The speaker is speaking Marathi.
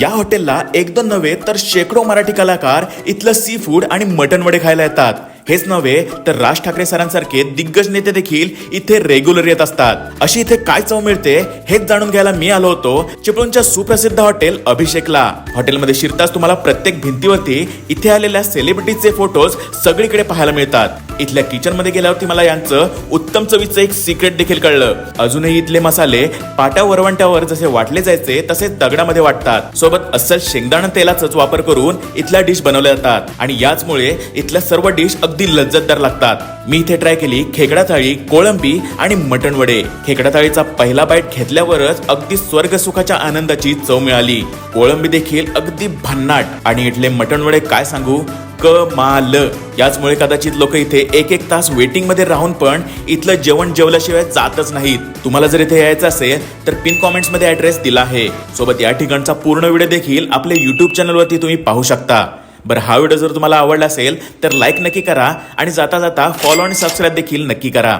या हॉटेलला एक दोन नव्हे तर शेकडो मराठी कलाकार इथलं सी फूड आणि मटन वडे खायला येतात. हेच नव्हे तर राज ठाकरे सरांसारखे दिग्गज नेते देखील इथे रेग्युलर येत असतात. अशी इथे काय चव मिळते हेच जाणून घ्यायला मी आलो होतो चिपळूणच्या सुप्रसिद्ध हॉटेल अभिषेकला. हॉटेलमध्ये शिरताच तुम्हाला प्रत्येक भिंतीवरती इथे आलेल्या सेलिब्रिटीचे फोटोज सगळीकडे पाहायला मिळतात. इथल्या किचनमध्ये गेल्यावरती मला यांचं उत्तम चवीचं एक सिक्रेट देखील कळलं. अजूनही इथले मसाले पाट्या वरवंट्यावर जसे वाटले जायचे तसे दगडामध्ये वाटतात. सोबत अस्सल शेंगदाणा तेलाचाच वापर करून इथल्या डिश बनवल्या जातात. आणि याचमुळे इथल्या सर्व डिश अगदी लज्जतदार लागतात. मी इथे ट्राय केली खेकडा थाळी कोळंबी आणि मटण वडे. खेकडा थाळीचा पहिला बाईट घेतल्यावरच अगदी स्वर्ग सुखाच्या आनंदाची चव मिळाली. कोळंबी देखील अगदी भन्नाट. आणि इथले मटण वडे काय सांगू? कमाल. याचमुळे कदाचित लोक इथे एक एक तास वेटिंगमध्ये राहून पण इथलं जेवण जेवल्याशिवाय जातच नाहीत. तुम्हाला जर इथे यायचं असेल तर पिन कॉमेंट्समध्ये ऍड्रेस दिला आहे. सोबत या ठिकाणचा पूर्ण व्हिडिओ देखील आपल्या युट्यूब चॅनलवरती तुम्ही पाहू शकता. बरं हा व्हिडिओ जर तुम्हाला आवडला असेल तर लाईक नक्की करा आणि जाता जाता फॉलो आणि सबस्क्राईब देखील नक्की करा.